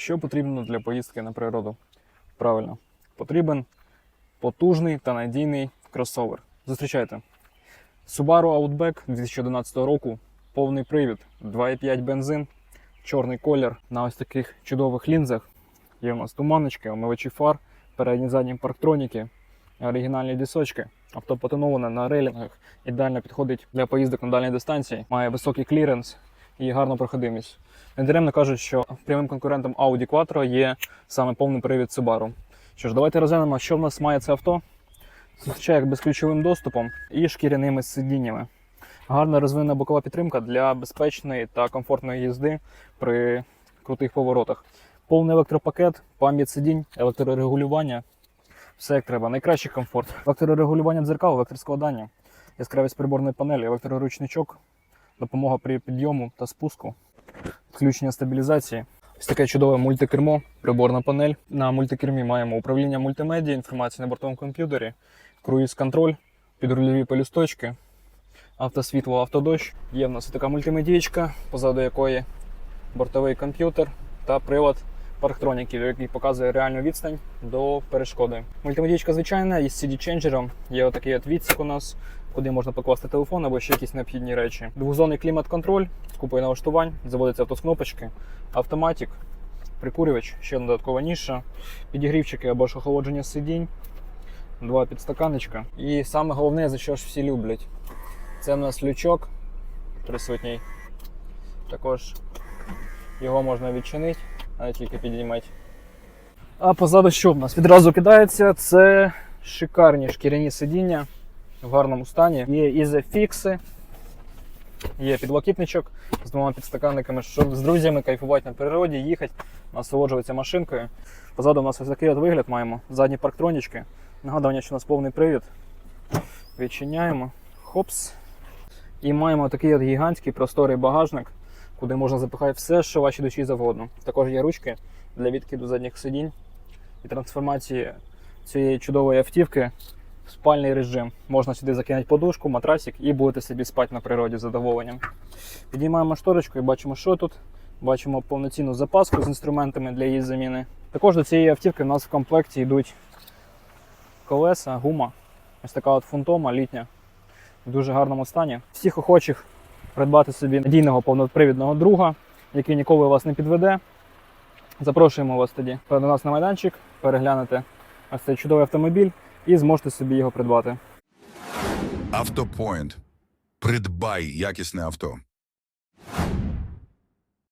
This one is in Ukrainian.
Що потрібно для поїздки на природу? Правильно, потрібен потужний та надійний кросовер. Зустрічайте. Subaru Outback 2011 року, повний привід, 2,5 бензин, чорний колір на ось таких чудових лінзах. Є у нас туманочки, омивачі фар, передні задні парктроніки, оригінальні дісочки. Авто потоноване на рейлінгах, ідеально підходить для поїздок на дальній дистанції, має високий кліренс і гарну проходимість. Недаремно кажуть, що прямим конкурентом Audi Quattro є саме повний привід Subaru. Що ж, давайте розглянемо, що в нас має це авто. Зустрічає як безключовим доступом і шкіряними сидіннями. Гарна розвинена бокова підтримка для безпечної та комфортної їзди при крутих поворотах. Повний електропакет, пам'ять сидінь, електрорегулювання. Все як треба. Найкращий комфорт. Електрорегулювання дзеркал, електроскладання, яскравість приборної панелі, електроручничок, допомога при підйому та спуску, включення стабілізації. Ось таке чудове мультикермо, приборна панель. На мультикермі маємо управління мультимедіа, інформація на бортовому комп'ютері, круїз-контроль, підрульові пелюсточки, автосвітло, автодощ. Є в нас така мультимедієчка, позаду якої бортовий комп'ютер та прилад парктроніків, який показує реальну відстань до перешкоди. Мультимедієчка звичайна із CD-ченджером. Є отакий от відсік у нас, куди можна покласти телефон або ще якісь необхідні речі. Двохзонний клімат-контроль з купою налаштувань, заводиться авто з кнопочки, автоматик, прикурювач, ще додаткова ніша, підігрівчики або ж охолодження сидінь, два підстаканечка. І саме головне, за що ж всі люблять, це в нас лючок присутній. Також його можна відчинити, а тільки підіймати. А позаду що в нас? Відразу кидається. Це шикарні шкіряні сидіння в гарному стані. Є ізефікси, є підлокітничок з двома підстаканниками, щоб з друзями кайфувати на природі, їхати, насолоджуватися машинкою. Позаду у нас ось такий от вигляд маємо. Задні парктронічки. Нагадування, що у нас повний привід. Відчиняємо. Хопс. І маємо такий от гігантський просторий багажник, куди можна запихати все, що вашій душі завгодно. Також є ручки для відкиду задніх сидінь і трансформації цієї чудової автівки в спальний режим. Можна сюди закинути подушку, матрасик і будете собі спати на природі з задоволенням. Підіймаємо шторочку і бачимо, що тут. Бачимо повноцінну запаску з інструментами для її заміни. Також до цієї автівки в нас в комплекті йдуть колеса, гума. Ось така от фунтома літня в дуже гарному стані. Всіх охочих придбати собі надійного повнопривідного друга, який ніколи вас не підведе. Запрошуємо вас тоді до нас на майданчик, переглянете ось цей чудовий автомобіль і зможете собі його придбати. Автопоінт. Придбай якісне авто.